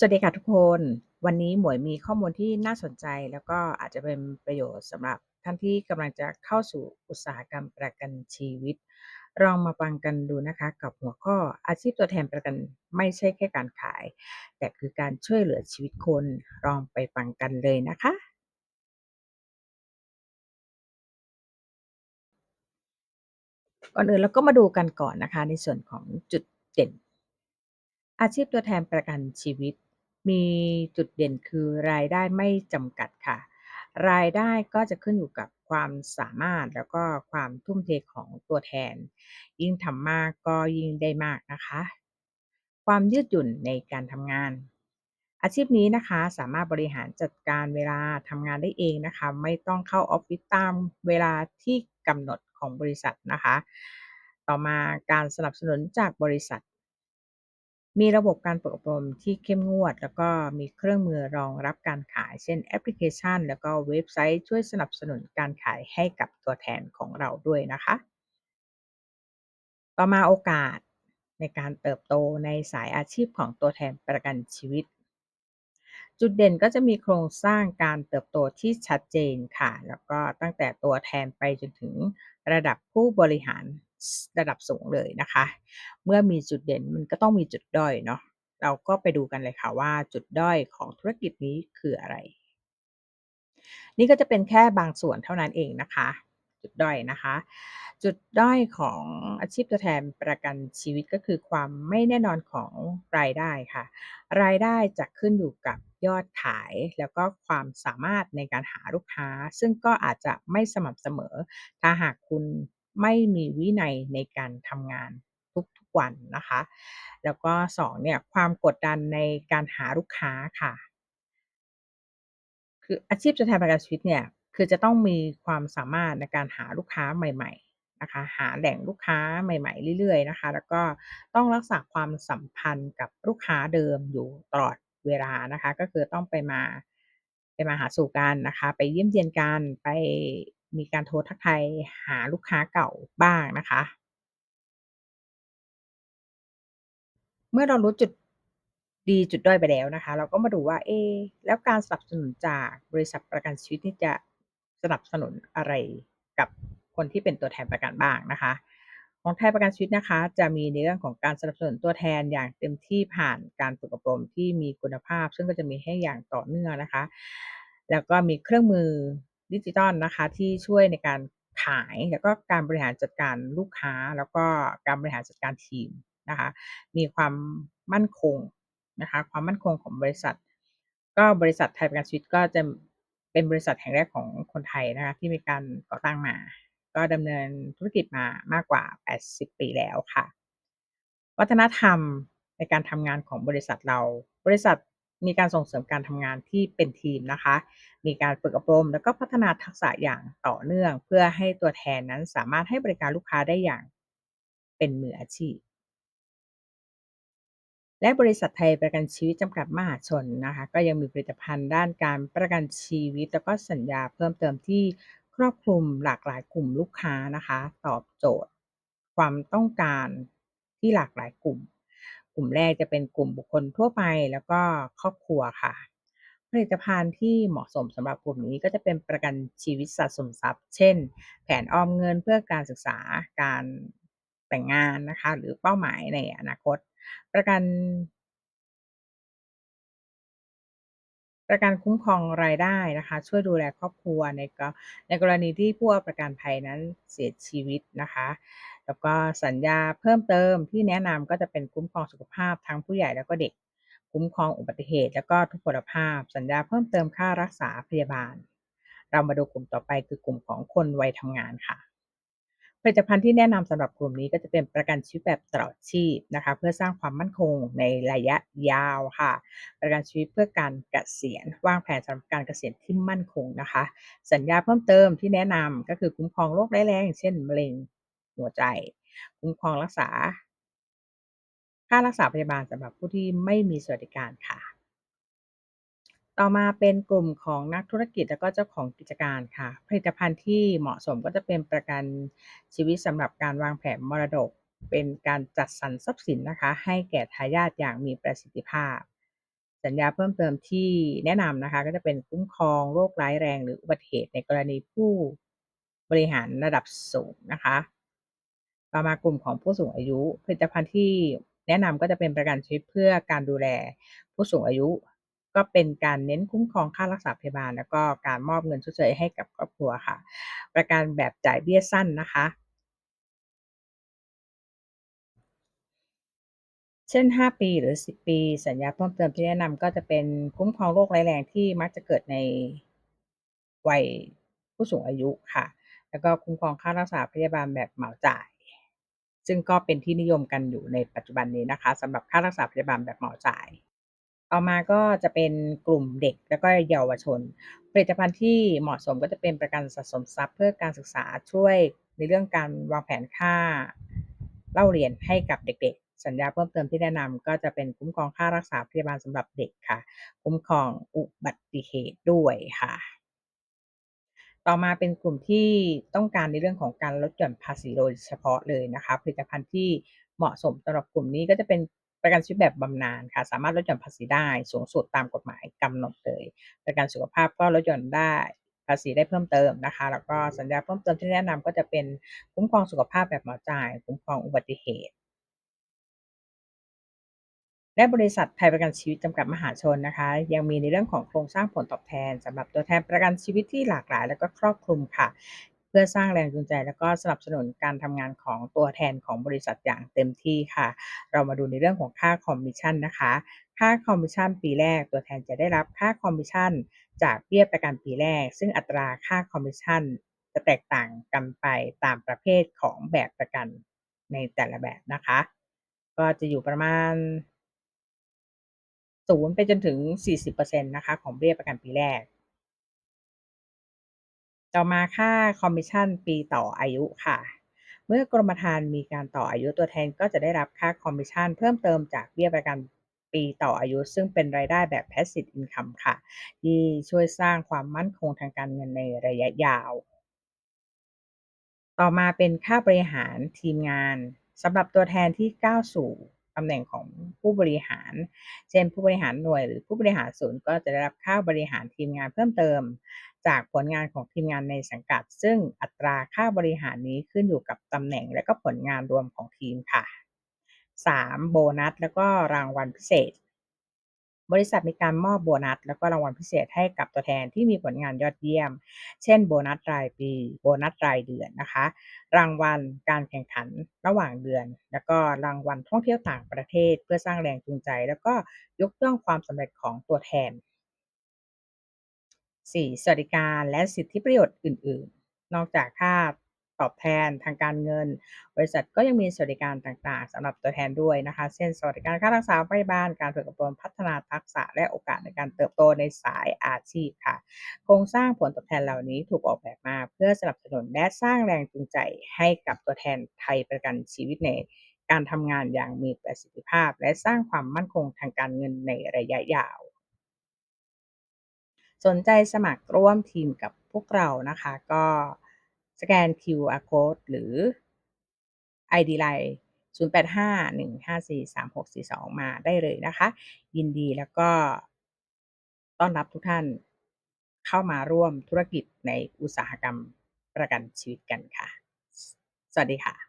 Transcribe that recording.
สวัสดีค่ะทุกคน วันนี้หมวยมีข้อมูลที่น่าสนใจ แล้วก็อาจจะเป็นประโยชน์สำหรับท่านที่กำลังจะเข้าสู่อุตสาหกรรมประกันชีวิตลองมาฟังกันดูนะคะกับหัวข้ออาชีพตัวแทนประกันไม่ใช่แค่การขาย แต่คือการช่วยเหลือชีวิตคนลองไปฟังกันเลยนะคะ ก่อนอื่นเราก็มาดูกันก่อนนะคะ ในส่วนของจุดเด่น อาชีพตัวแทนประกันชีวิต มีจุดเด่นคือรายได้ไม่จำกัดค่ะ รายได้ก็จะขึ้นอยู่กับความสามารถแล้วก็ความทุ่มเทของตัวแทน ยิ่งทำมากก็ยิ่งได้มากนะคะ ความยืดหยุ่นในการทำงาน อาชีพนี้นะคะสามารถบริหารจัดการเวลาทำงานได้เองนะคะ ไม่ต้องเข้าออฟฟิศตามเวลาที่กำหนดของบริษัทนะคะ ต่อมาการสนับสนุนจากบริษัท มีระบบการฝึกอบรมที่เข้มงวด แล้วก็มีเครื่องมือรองรับการขาย เช่น แอปพลิเคชัน แล้วก็เว็บไซต์ช่วยสนับสนุนการขายให้กับตัวแทนของเราด้วยนะคะ ต่อมาโอกาสในการเติบโตในสายอาชีพของตัวแทนประกันชีวิต จุดเด่นก็จะมีโครงสร้างการเติบโตที่ชัดเจนค่ะ แล้วก็ตั้งแต่ตัวแทนไปจนถึงระดับผู้บริหาร ระดับสูงเลยนะคะ เมื่อมีจุดเด่นมันก็ต้องมีจุดด้อยเนาะเราก็ไปดูกันเลยค่ะว่าจุดด้อยของธุรกิจนี้คืออะไร?นี่ก็จะเป็นแค่บางส่วนเท่านั้นเองนะคะ จุดด้อยนะคะ จุดด้อยของอาชีพตัวแทนประกันชีวิตก็คือความไม่แน่นอนของรายได้ค่ะ รายได้จะขึ้นอยู่กับยอดขายแล้วก็ความสามารถในการหาลูกค้า ซึ่งก็อาจจะไม่สม่ำเสมอ ถ้าหากคุณ ไม่มีวินัยในการทำงานทุกๆวันนะคะ แล้วก็2เนี่ยความกดดันในการหาลูกค้าค่ะ คืออาชีพตัวแทนประกันชีวิตเนี่ยคือจะต้องมีความสามารถในการหาลูกค้าใหม่ ๆนะคะ หาแหล่งลูกค้าใหม่ ๆ เรื่อยๆนะคะ แล้วก็ต้องรักษาความสัมพันธ์กับลูกค้าเดิมอยู่ตลอดเวลานะคะ ก็คือต้องไปมาไปมาหาสู่กันนะคะ ไปเยี่ยมเยียนกันไป มีการโทรทักทายหาลูกค้าเก่าบ้างนะคะ เมื่อเรารู้จุดดีจุดด้อยไปแล้วนะคะ เราก็มาดูว่าเอ๊แล้วการสนับสนุนจากบริษัทประกันชีวิตนี่จะสนับสนุนอะไรกับคนที่เป็นตัวแทนประกันบ้างนะคะ ของไทยประกันชีวิตนะคะ จะมีในเรื่องของการสนับสนุนตัวแทนอย่างเต็มที่ผ่านการฝึกอบรมที่มีคุณภาพ ซึ่งก็จะมีให้อย่างต่อเนื่องนะคะ แล้วก็มีเครื่องมือ ดิจิทัลนะคะ ที่ช่วยในการขายแล้วก็การบริหารจัดการลูกค้า แล้วก็การบริหารจัดการทีมนะคะ มีความมั่นคงนะคะ ความมั่นคงของบริษัท ก็บริษัทไทยประกันชีวิตก็จะเป็นบริษัทแห่งแรกของคนไทยนะคะ ที่มีการก่อตั้งมา ก็ดำเนินธุรกิจมามากกว่า 80 ปีแล้วค่ะ วัฒนธรรมในการทำงานของบริษัทเรา บริษัท มีการส่งเสริมการทำงานที่เป็นทีมนะคะ มีการฝึกอบรม แล้วก็พัฒนาทักษะอย่างต่อเนื่อง เพื่อให้ตัวแทนนั้นสามารถให้บริการลูกค้าได้อย่างเป็นมืออาชีพ และบริษัทไทยประกันชีวิตจำกัดมหาชนนะคะ ก็ยังมีผลิตภัณฑ์ด้านการประกันชีวิต แล้วก็สัญญาเพิ่มเติมที่ครอบคลุมหลากหลายกลุ่มลูกค้านะคะ ตอบโจทย์ ความต้องการที่หลากหลายกลุ่ม ลุ่มแรกจะเป็นกลุ่มบุคคลทั่วไปแล้วก็ครอบครัวค่ะ ผลิตภัณฑ์ที่เหมาะสมสำหรับกลุ่มนี้ก็จะเป็นประกันชีวิตสะสมทรัพย์ เช่น แผนออมเงินเพื่อการศึกษาการแต่งงานนะคะ หรือเป้าหมายในอนาคต ประกัน ประกันคุ้มครองรายได้นะคะ ช่วยดูแลครอบครัวในกในกรณีที่ผู้เอาประกันภัยนั้นเสียชีวิตนะคะ แล้วก็สัญญาเพิ่มเติมที่แนะนำก็จะเป็นคุ้มครองสุขภาพทั้งผู้ใหญ่แล้วก็เด็ก คุ้มครองอุบัติเหตุ แล้วก็ทุพพลภาพ สัญญาเพิ่มเติมค่ารักษาพยาบาล เรามาดูกลุ่มต่อไปคือกลุ่มของคนวัยทำงานค่ะผลิตภัณฑ์ที่แนะนำสำหรับกลุ่มนี้ก็จะเป็นประกันชีวิตแบบตลอดชีพนะคะ เพื่อสร้างความมั่นคงในระยะยาวค่ะ ประกันชีวิตเพื่อการเกษียณวางแผนสำหรับการเกษียณที่มั่นคงนะคะ สัญญาเพิ่มเติมที่แนะนำก็คือคุ้มครองโรคร้ายแรงอย่างเช่นมะเร็ง หัวใจ คุ้มครองรักษา ค่ารักษาพยาบาลสำหรับผู้ที่ไม่มีสวัสดิการค่ะ ต่อมาเป็นกลุ่มของนักธุรกิจแล้วก็เจ้าของกิจการค่ะ ผลิตภัณฑ์ที่เหมาะสมก็จะเป็นประกันชีวิตสำหรับการวางแผนมรดก เป็นการจัดสรรทรัพย์สินนะคะ ให้แก่ทายาทอย่างมีประสิทธิภาพสัญญาเพิ่มเติมที่แนะนำนะคะก็จะเป็นคุ้มครองโรคร้ายแรงหรืออุบัติเหตุในกรณีผู้บริหารระดับสูงนะคะ ต่อมากลุ่มของผู้สูงอายุ ผลิตภัณฑ์ที่แนะนำก็จะเป็นประกันชีวิตเพื่อการดูแลผู้สูงอายุ ก็เป็นการเน้นคุ้มครองค่ารักษาพยาบาล แล้วก็การมอบเงินชดเชยให้กับครอบครัวค่ะ ประกันแบบจ่ายเบี้ยสั้นนะคะ เช่น 5 ปีหรือ 10 ปี สัญญาเพิ่มเติมที่แนะนำก็จะเป็นคุ้มครองโรคร้ายแรงที่มักจะเกิดในวัยผู้สูงอายุค่ะ แล้วก็คุ้มครองค่ารักษาพยาบาลแบบเหมาจ่าย ซึ่งก็เป็นที่นิยมกันอยู่ในปัจจุบันนี้นะคะสำหรับค่ารักษาพยาบาลแบบหมาจ่าย ต่อมาก็จะเป็นกลุ่มเด็กแล้วก็เยาวชน ผลิตภัณฑ์ที่เหมาะสมก็จะเป็นประกันสะสมทรัพย์ เพื่อการศึกษาช่วยในเรื่องการวางแผนค่าเล่าเรียนให้กับเด็กๆ สัญญาเพิ่มเติมที่แนะนำก็จะเป็นคุ้มครองค่ารักษาพยาบาลสำหรับเด็กค่ะ คุ้มครองอุบัติเหตุด้วยค่ะ ต่อมาเป็นกลุ่มที่ต้องการในเรื่องของการลดหย่อนภาษีโดยเฉพาะเลยนะคะ ผลิตภัณฑ์ที่เหมาะสมสำหรับกลุ่มนี้ก็จะเป็นประกันชีวิตแบบบำนาญค่ะ สามารถลดหย่อนภาษีได้สูงสุดตามกฎหมายกำหนดเลย ประกันสุขภาพก็ลดหย่อนได้ภาษีได้เพิ่มเติมนะคะ แล้วก็สัญญาเพิ่มเติมที่แนะนำก็จะเป็นคุ้มครองสุขภาพแบบหมาจ่าย คุ้มครองอุบัติเหตุ และบริษัทไทยประกันชีวิตจำกัดมหาชนนะคะ ยังมีในเรื่องของโครงสร้างผลตอบแทนสำหรับตัวแทนประกันชีวิตที่หลากหลาย และก็ครอบคลุมค่ะ เพื่อสร้างแรงจูงใจ และก็สนับสนุนการทำงานของตัวแทนของบริษัทอย่างเต็มที่ค่ะ เรามาดูในเรื่องของค่าคอมมิชชั่นนะคะ ค่าคอมมิชชั่นปีแรก ตัวแทนจะได้รับค่าคอมมิชชั่น จากเบี้ยประกันปีแรก ซึ่งอัตราค่าคอมมิชชั่นจะแตกต่างกันไปตามประเภทของแบบประกันในแต่ละแบบนะคะ ก็จะอยู่ประมาณ 0ไปจนถึง 40%นะคะของเบี้ยประกันปีแรก ต่อมาค่าคอมมิชชั่นปีต่ออายุค่ะ เมื่อกรมธรรม์มีการต่ออายุตัวแทนก็จะได้รับค่าคอมมิชชั่นเพิ่มเติมจากเบี้ยประกันปีต่ออายุซึ่งเป็นรายได้แบบ Passive Income ค่ะ ที่ช่วยสร้างความมั่นคงทางการเงินในระยะยาว ต่อมาเป็นค่าบริหารทีมงานสำหรับตัวแทนที่ก้าวสู่ ตำแหน่งของผู้บริหาร เช่น ผู้บริหารหน่วยหรือผู้บริหารศูนย์ก็จะได้รับค่าบริหารทีมงานเพิ่มเติม จากผลงานของทีมงานในสังกัด ซึ่งอัตราค่าบริหารนี้ขึ้นอยู่กับตำแหน่งและก็ผลงานรวมของทีมค่ะ 3. โบนัส แล้วก็รางวัลพิเศษ บริษัทมีการมอบโบนัส แล้วก็รางวัลพิเศษให้กับตัวแทนที่มีผลงานยอดเยี่ยม เช่นโบนัสรายปี โบนัสรายเดือนนะคะ รางวัลการแข่งขันระหว่างเดือน แล้วก็รางวัลท่องเที่ยวต่างประเทศ เพื่อสร้างแรงจูงใจ แล้วก็ยกย่องความสำเร็จของตัวแทน 4. สวัสดิการและสิทธิประโยชน์อื่น ๆ นอกจากค่า ตอบแทนทางการเงิน บริษัทก็ยังมีสวัสดิการต่างๆสำหรับตัวแทนด้วยนะคะ เช่นสวัสดิการค่ารักษาพยาบาลการฝึกอบรมพัฒนาทักษะและโอกาสในการเติบโตในสายอาชีพค่ะ โครงสร้างผลตอบแทนเหล่านี้ถูกออกแบบมา เพื่อสนับสนุนและสร้างแรงจูงใจให้กับตัวแทนไทยประกันชีวิตในการทำงานอย่างมีประสิทธิภาพ และสร้างความมั่นคงทางการเงินในระยะยาว สนใจสมัครร่วมทีมกับพวกเรานะคะก็ สแกน QR Code หรือ ID Line 0851543642 มาได้เลยนะคะ ยินดีแล้วก็ต้อนรับทุกท่านเข้ามาร่วมธุรกิจในอุตสาหกรรมประกันชีวิตกันค่ะ สวัสดีค่ะ